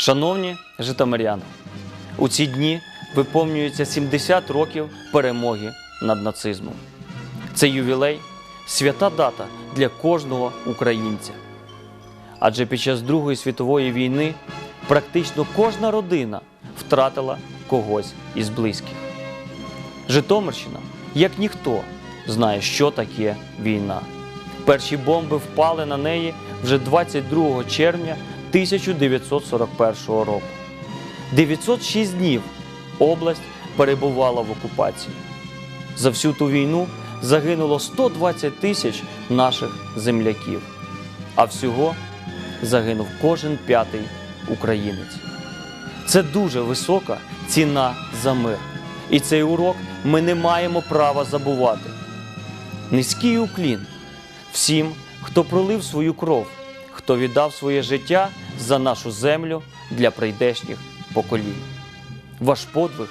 Шановні житомиряни, у ці дні виповнюється 70 років перемоги над нацизмом. Це ювілей свята дата для кожного українця. Адже під час Другої світової війни практично кожна родина втратила когось із близьких. Житомирщина, як ніхто, знає, що таке війна. Перші бомби впали на неї вже 22 червня 1941 року. 906 днів область перебувала в окупації. За всю ту війну загинуло 120 тисяч наших земляків, а всього загинув кожен п'ятий українець. Це дуже висока ціна за мир. І цей урок ми не маємо права забувати. Низький уклін всім, хто пролив свою кров, хто віддав своє життя за нашу землю для прийдешніх поколінь. Ваш подвиг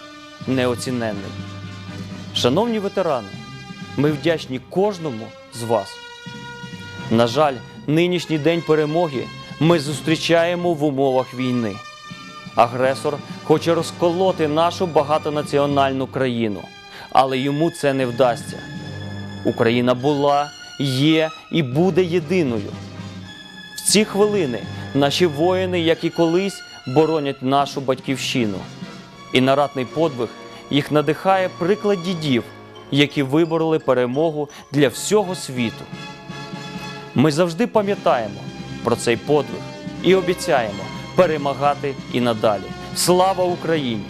неоціненний. Шановні ветерани, ми вдячні кожному з вас. На жаль, нинішній день перемоги ми зустрічаємо в умовах війни. Агресор хоче розколоти нашу багатонаціональну країну, але йому це не вдасться. Україна була, є і буде єдиною. Ці хвилини наші воїни, як і колись, боронять нашу батьківщину. І на ратний подвиг їх надихає приклад дідів, які вибороли перемогу для всього світу. Ми завжди пам'ятаємо про цей подвиг і обіцяємо перемагати і надалі. Слава Україні!